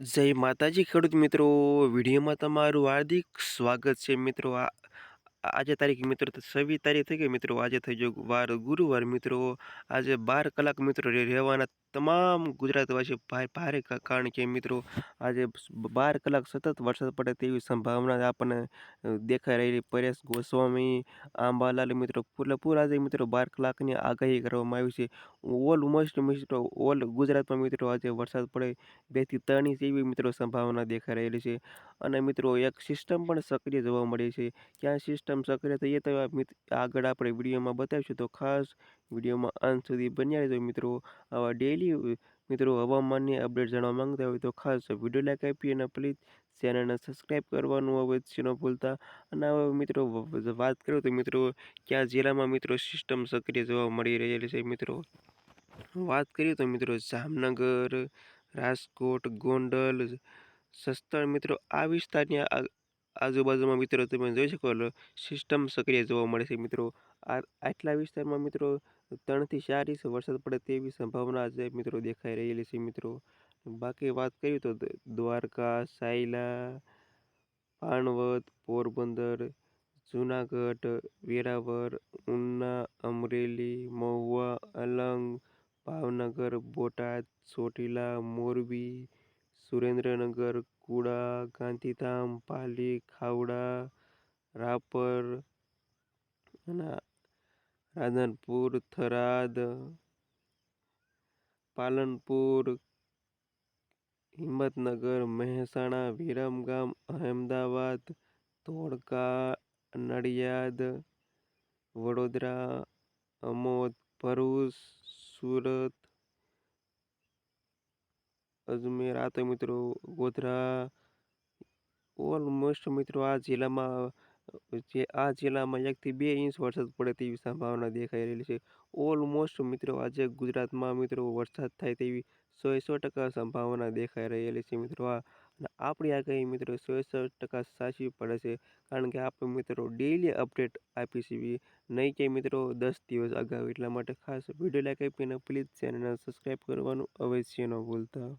જય માતાજી ખેડૂત મિત્રો. વિડીયોમાં તમારું હાર્દિક સ્વાગત છે મિત્રો. આ આજે તારીખ મિત્રો છવ્વીસ તારીખ થઈ ગઈ મિત્રો. આજે થઈ ગયો વાર, ગુરુવાર મિત્રો. આજે બાર કલાક મિત્રો રહેવાના તમામ ગુજરાતવાસી ભારે કારણ કે મિત્રો, આજે બાર કલાક સતત વરસાદ પડે તેવી સંભાવના આપણને દેખાઈ રહેલી. પરેશ ગોસ્વામી, આંબાલાલ મિત્રો પૂરેપૂર આજે મિત્રો બાર કલાકની આગાહી કરવામાં આવી છે. ઓલ મોસ્ટ મિત્રો, ઓલ ગુજરાતમાં મિત્રો આજે વરસાદ પડે બેથી ત્રણ ઇંચ એવી મિત્રો સંભાવના દેખાઈ રહેલી છે. અને મિત્રો એક સિસ્ટમ પણ સક્રિય જોવા મળી છે. ક્યાં સિસ્ટમ સક્રિય થઈએ તો આગળ આપણે વિડીયોમાં બતાવીશું. તો ખાસ વિડીયોમાં અંત સુધી બન્યા રહેજો મિત્રો. આવા ડેઈલી મિત્રો, હવામાનની અપડેટ જાણવા માંગતા હોય તો ખાસ વીડિયો લાઈક આપી અને પ્લીઝ ચેનલને સબસ્ક્રાઈબ કરવાનું અવશ્ય ન ભૂલતા. અને હવે મિત્રો વાત કરું તો મિત્રો, કયા જિલ્લામાં મિત્રો સિસ્ટમ સક્રિય જોવા મળી રહેલી છે મિત્રો? વાત કરીએ તો મિત્રો, જામનગર, રાજકોટ, ગોંડલ સસ્તર મિત્રો, આ વિસ્તારની આજુબાજુમાં મિત્રો તમે જોઈ શકો સિસ્ટમ સક્રિય જોવા મળે છે મિત્રો. આ આટલા વિસ્તારમાં મિત્રો ત્રણથી ચાર ઇંચ વરસાદ પડે તેવી સંભાવના આજે મિત્રો દેખાઈ રહેલી છે મિત્રો. બાકી વાત કરીએ તો દ્વારકા, સાયલા પાણવત પોરબંદર, જુનાગઢ વેરાવર ઉના, અમરેલી, મહુવા, અલંગ, ભાવનગર, બોટાદ, ચોટીલા, મોરબી સુરેન્દ્રનગર, કુડા, ગાંધીધામ, પાલી, ખાવડા, રાપર રાધનપુર, થરાદ, પાલનપુર, હિંમતનગર, મહેસાણા, વિરમગામ, અહેમદાબાદ, ધોળકા, નડિયાદ, વડોદરા, અમોદ, ભરૂચ, સુરત અજમેર આ તો મિત્રો ગોધરા ઓલમોસ્ટ મિત્રો આ જિલ્લામાં, જે આ જિલ્લામાં એકથી બે ઇંચ વરસાદ પડે તેવી સંભાવના દેખાઈ રહેલી છે. ઓલમોસ્ટ મિત્રો આજે ગુજરાતમાં મિત્રો વરસાદ થાય તેવી સો સો ટકા સંભાવના દેખાઈ રહેલી છે મિત્રો આ. અને આપણી આગાહી મિત્રો સો સો ટકા સાચી પડે છે કારણ કે આપણે મિત્રો ડેઈલી અપડેટ આપી છીએ નહીં કે મિત્રો દસ દિવસ અગાઉ. એટલા માટે ખાસ વીડિયો લાઈક આપીને પ્લીઝ ચેનલને સબસ્ક્રાઈબ કરવાનું અવશ્ય ન ભૂલતા.